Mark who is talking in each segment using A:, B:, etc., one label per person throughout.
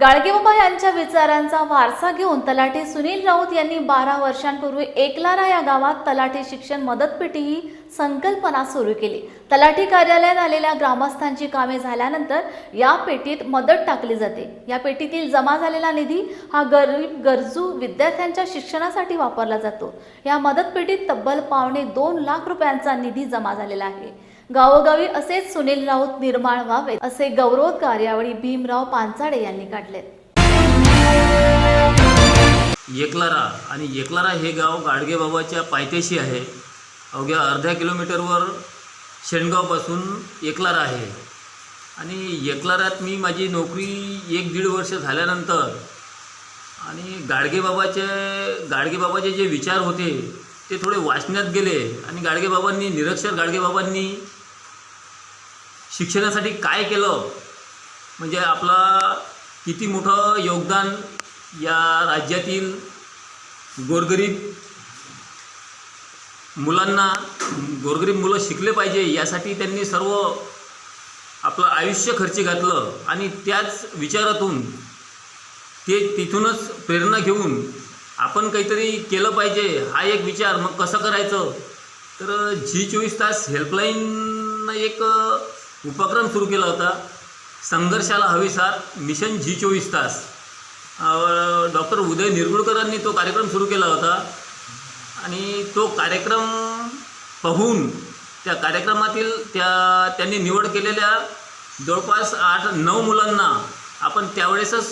A: गाडगेबाबा यांच्या विचारांचा वारसा घेऊन तलाठी सुनील राऊत यांनी बारा वर्षांपूर्वी एकलारा या गावात तलाठी शिक्षण मदतपेटी ही संकल्पना सुरू केली. तलाठी कार्यालयात आलेल्या ग्रामस्थांची कामे झाल्यानंतर या पेटीत मदत टाकली जाते. या पेटीतील जमा झालेला निधी हा गरीब गरजू विद्यार्थ्यांच्या शिक्षणासाठी वापरला जातो. या मदतपेटीत तब्बल पावणे दोन लाख रुपयांचा निधी जमा झालेला आहे. गावोगावी असेच सुनील राऊत निर्माण व्हावे असे गौरवोद्गार यावेळी भीमराव पानसाडे यांनी काढले.
B: एकलारा आणि एकलारा हे गाव गाडगेबाबाच्या पायथ्याशी आहे. अवघ्या अर्ध्या किलोमीटरवर शेणगावपासून एकलारा आहे. आणि एकलाऱ्यात मी माझी नोकरी एक दीड वर्ष झाल्यानंतर आणि गाडगेबाबाचे गाडगेबाबाचे जे विचार होते ते थोडे वाचण्यात गेले. आणि गाडगेबाबांनी निरक्षर गाडगेबाबांनी शिक्षणासाठी काय केलं? म्हणजे आपला किती मोठं योगदान या राज्यातील गोरगरीब मुलांना गोरगरीब मुलं शिकले पाहिजे यासाठी त्यांनी सर्व आपलं आयुष्य खर्ची घातलं आणि त्याच विचारातून ते तिथूनच प्रेरणा घेऊन आपण काहीतरी केलं पाहिजे हा एक विचार. मग कसं करायचं? तर झी चोवीस तास हेल्पलाईन एक उपक्रम सुरू केला होता. संघर्षाला हवेसार मिशन झी चोवीस तास. डॉक्टर उदय निरगुडकरांनी तो कार्यक्रम सुरू केला होता. आणि तो कार्यक्रम पाहून त्या कार्यक्रमातील त्या त्यांनी निवड केलेल्या जवळपास आठ नऊ मुलांना आपण त्यावेळेसच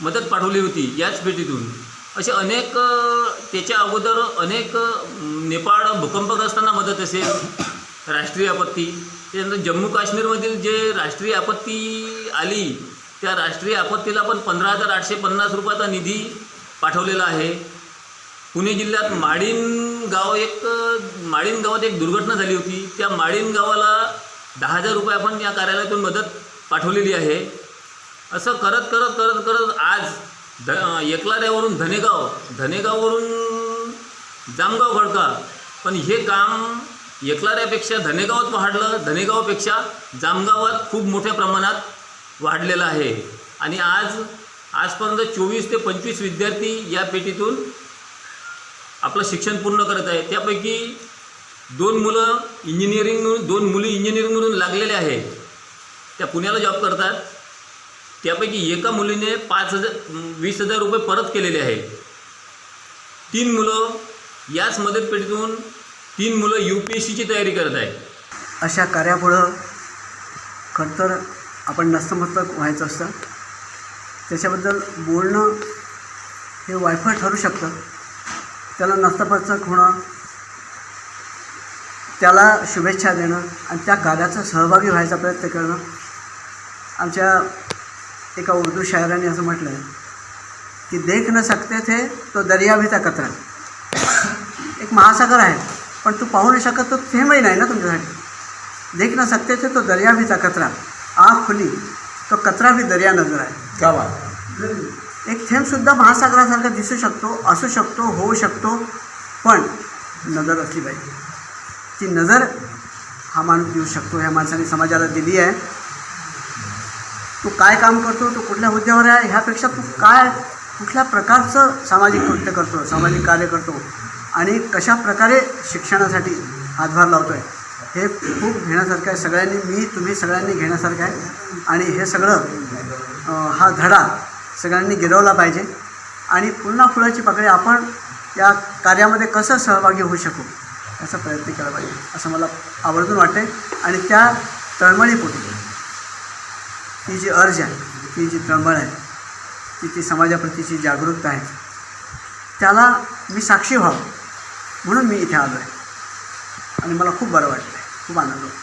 B: मदत पाठवली होती याच भेटीतून. असे अनेक त्याच्या अगोदर अनेक नेपाळ भूकंपग्रस्तांना मदत असेल राष्ट्रीय आपत्ती. त्यानंतर जम्मू काश्मीरमधील जे राष्ट्रीय आपत्ती आली त्या राष्ट्रीय आपत्तीला पण पंधरा हजार आठशे पन्नास रुपयाचा निधी पाठवलेला आहे. पुणे जिल्ह्यात माळीण गाव एक अ, माळीण गावात एक दुर्घटना झाली होती. त्या माळीण गावाला दहा हजार रुपये आपण या कार्यालयातून मदत पाठवलेली आहे. असं करत करत करत करत आज ध एकलाऱ्यावरून धनेगाव धनेगाववरून जामगाव खडका पण हे काम एकलाऱ्यापेक्षा धनेगावात वाढलं धनेगावापेक्षा जामगावात खूप मोठ्या प्रमाणात वाढलेलं आहे. आणि आज आजपर्यंत चोवीस ते पंचवीस विद्यार्थी या पेटीतून आपलं शिक्षण पूर्ण करत आहे त्यापैकी दोन मुलं इंजिनिअरिंग म्हणून दोन मुली इंजिनिअरिंग म्हणून लागलेले आहेत. त्या पुण्याला जॉब करतात. त्यापैकी एका मुलीने पाच हजार वीस हजार रुपये परत केलेले आहेत. तीन मुलं याच मदत पेटीतून तीन मुलं यू पी एस सीची तयारी करत आहेत.
C: अशा कार्यापुढं खरं तर आपण नस्तमस्तक व्हायचं असतं. त्याच्याबद्दल बोलणं हे वायफळ ठरू शकतं. त्याला नस्तमस्तक होणं त्याला शुभेच्छा देणं आणि त्या कार्याचा सहभागी व्हायचा प्रयत्न करणं आमच्या एका उर्दू शायराने असं म्हटलं आहे की देख न सकते थे तो दर्या भी था एक महासागर आहे. पण तू पाहू नाही शकत तो थेंबही नाही ना तुमच्यासाठी. देख न सकते थे तो दर्या भी था कचरा. आँख खुली तो कचरा भी दर्या नजर आहे.
D: क्या बात
C: एक थेंबसुद्धा महासागरासारखा दिसू शकतो असू शकतो होऊ शकतो पण नजर असली पाहिजे. ती नजर हा माणूस देऊ शकतो ह्या माणसाने समाजाला दिली आहे. तू काय काम करतो तू कुठल्या हुद्द्यावर आहे ह्यापेक्षा तू काय कुठल्या प्रकारचं सामाजिक कृत्य करतो सामाजिक कार्य करतो आणि कशा प्रकारे शिक्षणासाठी हातभार लावतो आहे हे खूप घेण्यासारखं आहे. सगळ्यांनी मी तुम्ही सगळ्यांनी घेण्यासारखं आहे. आणि हे सगळं हा धडा सगळ्यांनी गिरवला पाहिजे. आणि पुन्हा फुलाची पाकळी आपण या कार्यामध्ये कसं सहभागी होऊ शकू याचा प्रयत्न केला पाहिजे असं मला आवर्जून वाटते आणि त्या तळमळीपोटी ती जी अर्ज आहे ती जी तळमळ आहे ती ती समाजाप्रतीची जागरूकता आहे. त्याला मी साक्षी व्हावं. म्हणून मी इथे आलो आहे आणि मला खूप बरं वाटलं आहे खूप आनंद होतो